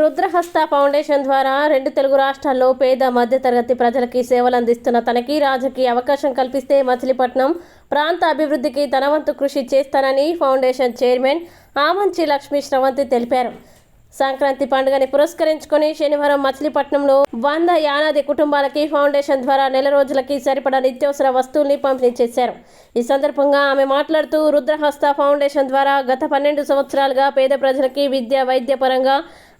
రుద్రహస్త foundation ద్వారా రెండు తెలుగు రాష్ట్రాల్లో పేద మధ్యతరగతి ప్రజలకి సేవలు అందిస్తున్న తనకి రాజకీయ అవకాశం కల్పిస్తే మచిలీపట్నం ప్రాంత అభివృద్ధికి తనవంతు కృషి చేస్తానని ఫౌండేషన్ చైర్మన్ ఆమంచి లక్ష్మీ శ్రవంతి తెలిపారు. సంక్రాంతి పండుగని పురస్కరించుకొని శనివారం మచిలీపట్నంలో వంద యానాది కుటుంబాలకి ఫౌండేషన్ ద్వారా నెల రోజులకి సరిపడా నిత్యావసర వస్తువుల్ని పంపిణీ చేశారు. ఈ సందర్భంగా ఆమె మాట్లాడుతూ రుద్రహస్త ఫౌండేషన్ ద్వారా గత పన్నెండు సంవత్సరాలుగా పేద ప్రజలకి విద్య వైద్యపరంగా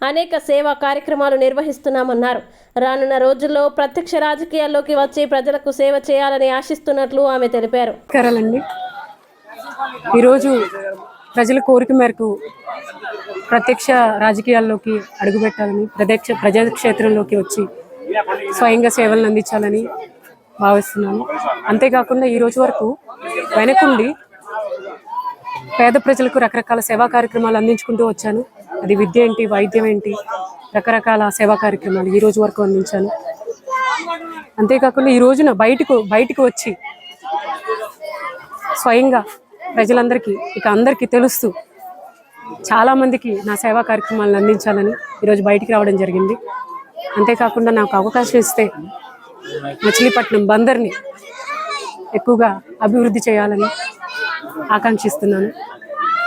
అనేక సేవా కార్యక్రమాలు నిర్వహిస్తున్నామన్నారు. రానున్న రోజుల్లో ప్రత్యక్ష రాజకీయాల్లోకి వచ్చి ప్రజలకు సేవ చేయాలని ఆశిస్తున్నట్లు ఆమె తెలిపారు. ఈరోజు ప్రజల కోరిక మేరకు ప్రత్యక్ష రాజకీయాల్లోకి అడుగుపెట్టాలని ప్రత్యక్ష ప్రజాక్షేత్రంలోకి వచ్చి స్వయంగా సేవలను అందించాలని భావిస్తున్నాను. అంతేకాకుండా ఈ రోజు వరకు వెనకుండి పేద ప్రజలకు రకరకాల సేవా కార్యక్రమాలు అందించుకుంటూ వచ్చాను. అది విద్య ఏంటి వైద్యం ఏంటి? రకరకాల సేవా కార్యక్రమాలు ఈ రోజు వరకు అందించాను. అంతేకాకుండా ఈ రోజున బయటకు బయటకు వచ్చి స్వయంగా ప్రజలందరికీ ఇక అందరికీ తెలుస్తూ చాలామందికి నా సేవా కార్యక్రమాలను అందించాలని ఈరోజు బయటికి రావడం జరిగింది. అంతేకాకుండా నాకు అవకాశం ఇస్తే మచిలీపట్నం బందర్ని ఎక్కువగా అభివృద్ధి చేయాలని ఆకాంక్షిస్తున్నాను.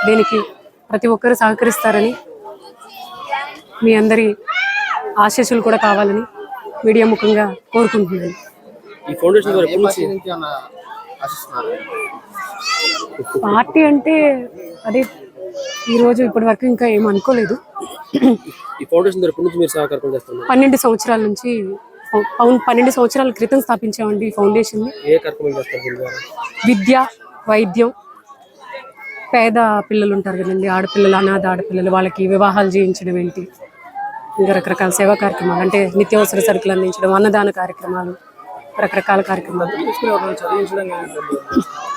దీనికి ప్రతి ఒక్కరూ సహకరిస్తారని మీ అందరి ఆశీస్సులు కూడా కావాలని మీడియా ముఖంగా కోరుకుంటున్నాను. ఈ ఫౌండేషన్ ద్వారా ఎప్పటి నుంచి పార్టీ అంటే అదే ఈరోజు ఇప్పటి వరకు ఇంకా ఏం అనుకోలేదు. ఈ ఫౌండేషన్ నుంచి మీరు సహకారం చేస్తున్నారు? పన్నెండు సంవత్సరాల నుంచి పౌన్ పన్నెండు సంవత్సరాల క్రితం స్థాపించామండి ఈ ఫౌండేషన్ని. ఏ కార్యక్రమాలు చేస్తారు దీని ద్వారా? విద్య వైద్యం పేద పిల్లలు ఉంటారు కదండి ఆడపిల్లలు అనాథ ఆడపిల్లలు వాళ్ళకి వివాహాలు చేయించడం ఏంటి? ఇంకా రకరకాల సేవా కార్యక్రమాలు అంటే నిత్యావసర సరుకులు అందించడం అన్నదాన కార్యక్రమాలు రకరకాల కార్యక్రమాలు. చదివించడం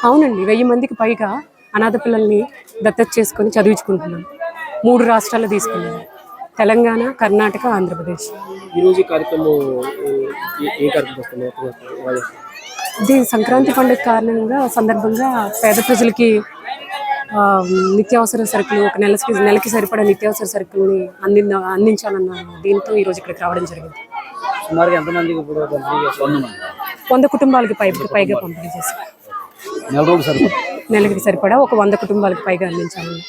అవునండి వెయ్యి మందికి పైగా అనాథ పిల్లల్ని దత్తత చేసుకొని చదివించుకుంటున్నాం. మూడు రాష్ట్రాలు తీసుకున్నాం. తెలంగాణ కర్ణాటక ఆంధ్రప్రదేశ్. కార్యక్రమం? ఇది సంక్రాంతి పండుగ కారణంగా సందర్భంగా పేద ప్రజలకి నిత్యావసర సరుకులు ఒక నెలకి నెలకి సరిపడా నిత్యావసర సరుకుల్ని అంది అందించాలన్న దీంతో ఈరోజు ఇక్కడికి రావడం జరిగింది. సుమారుగా ఎంతమందికి ఇప్పుడు? వంద కుటుంబాలకి పై పైగా పంపిణీ చేశాం నెల రోజులు సరిపోతుంది నెలకి సరిపడా ఒక వంద కుటుంబాలకు పైగా అందించాలని